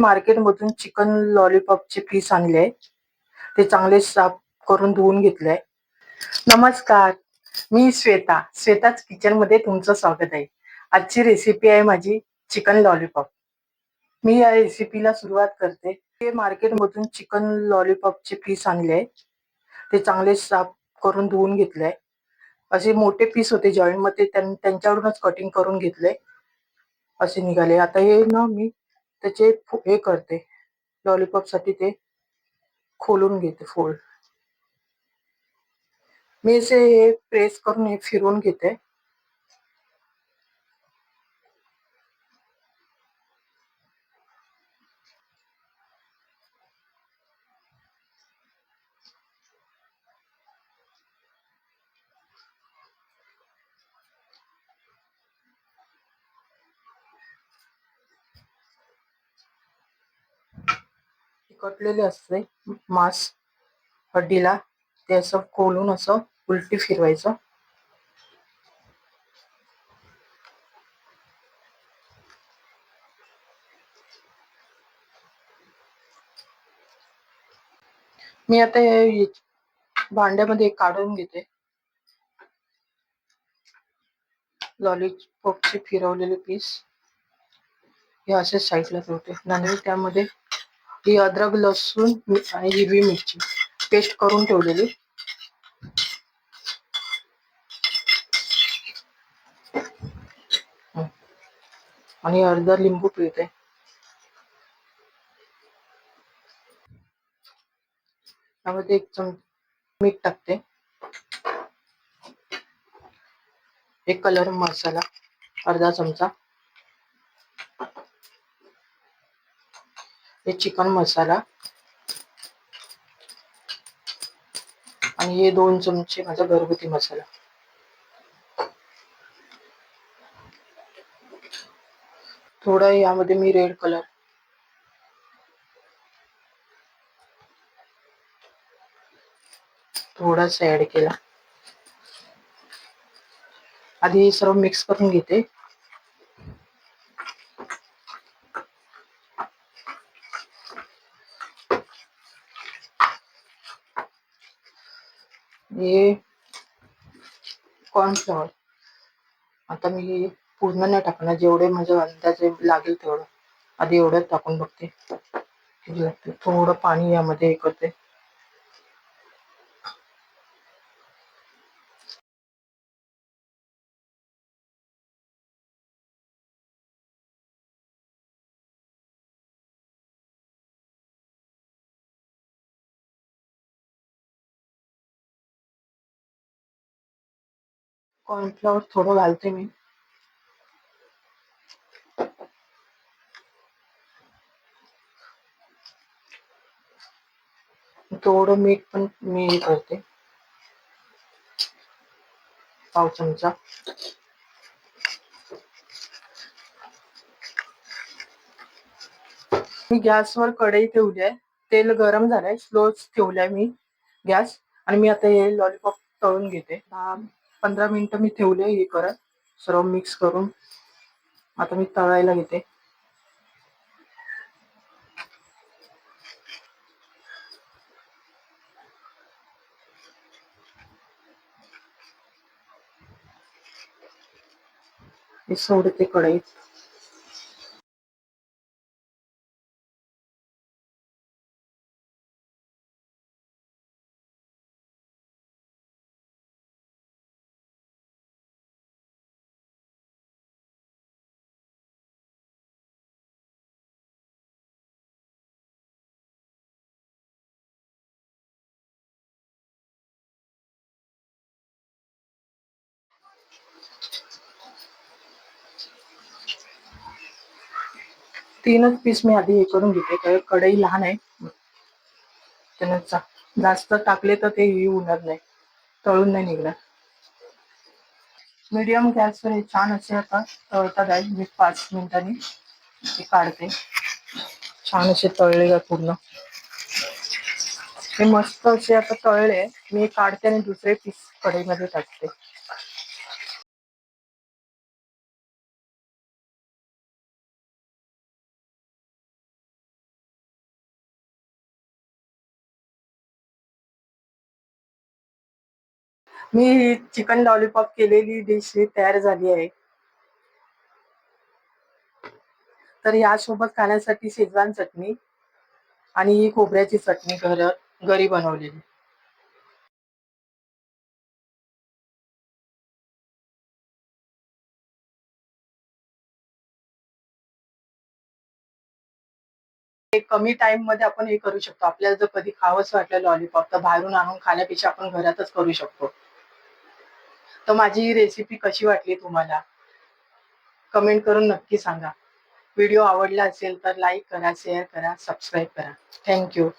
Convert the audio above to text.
मार्केटमधून chicken लॉलीपॉपचे piece आणले. ते चांगले साफ करून धुवून घेतले नमस्कार मी श्वेता. श्वेताच किचनमध्ये तुमचं स्वागत आहे. आजची रेसिपी आहे माझी चिकन लॉलीपॉप मी या रेसिपीला सुरुवात करते. ते मार्केटमधून चिकन लॉलीपॉपचे पीस आणले. ते चांगले साफ करून धुवून घेतले असे मोठे पीस होते जॉईंटमध्ये त्यांच्यावरूनच कटिंग करून घेतले असे निघाले. आता हे ना मी त्याचे हे करते. लॉलीपॉपसाठी ते खोलून घेते फोल्ड मी असे हे प्रेस करून हे फिरवून घेते. कटलेले असते मांस हड्डीला ते असं खोलून असं उलटी फिरवायचं. मी आता भांड्यामध्ये काढून घेते. लॉलीपॉपचे फिरवलेले पीस हे असे साईडला ठेवते. नंतर त्यामध्ये ही अद्रक लसूण आणि हिरवी मिरची पेस्ट करून ठेवलेली. आणि अर्धा लिंबू पिळते. त्यामध्ये एक चम मीठ टाकते. एक कलर मसाला अर्धा चमचा. हे चिकन मसाला. आणि हे दोन चमचे माझा घरगुती मसाला. थोडा यामध्ये मी रेड कलर थोडासा ऍड केला. आधी हे सर्व मिक्स करून घेते. हे कॉर्नफ्लॉवर आता मी हे पूर्ण नाही टाकणार जेवढे माझ्या अंदाजे लागेल तेवढं. आधी एवढंच टाकून बघते. लागते थोडं पाणी यामध्ये हे करते. कॉर्नफ्लॉवर थोडं घालते मी थोडं मीठ पण मी हे करते. पाव चमचा. मी गॅसवर कढई ठेवली आहे तेल गरम झालंय. स्लो ठेवलाय मी गॅस. आणि मी आता हे लॉलीपॉप तळून घेते. पंधरा मिनिटं मी ठेवले हे करत सर्व मिक्स करून. आता मी तळायला घेते. सोडते कढईत. तीनच पीस मी आधी हे करून घेते. कारण कढई लहान आहे. त्यानंतर जास्त टाकले तर ते होणार नाही. तळून नाही निघणार. मीडियम गॅसवर हे छान असे आता तळतात आहे. मी पाच मिनिटांनी ते काढते. छान असे तळले का पूर्ण. हे मस्त असे आता तळले. मी काढते आणि दुसरे पीस कढईमध्ये टाकते. मी ही चिकन लॉलीपॉप केलेली डिश तयार झाली आहे. तर यासोबत खाण्यासाठी शेजवान चटणी आणि ही खोबऱ्याची चटणी घर घरी बनवलेली. कमी टाइममध्ये आपण हे करू शकतो. आपल्याला जर कधी खावंच वाटलं लॉलीपॉप तर बाहेरून आणून खाण्यापेक्षा आपण घरातच करू शकतो. तर माझी ही रेसिपी कशी वाटली तुम्हाला? कमेंट करून नक्की सांगा. व्हिडिओ आवडला असेल तर लाईक करा शेअर करा सबस्क्राईब करा. थँक्यू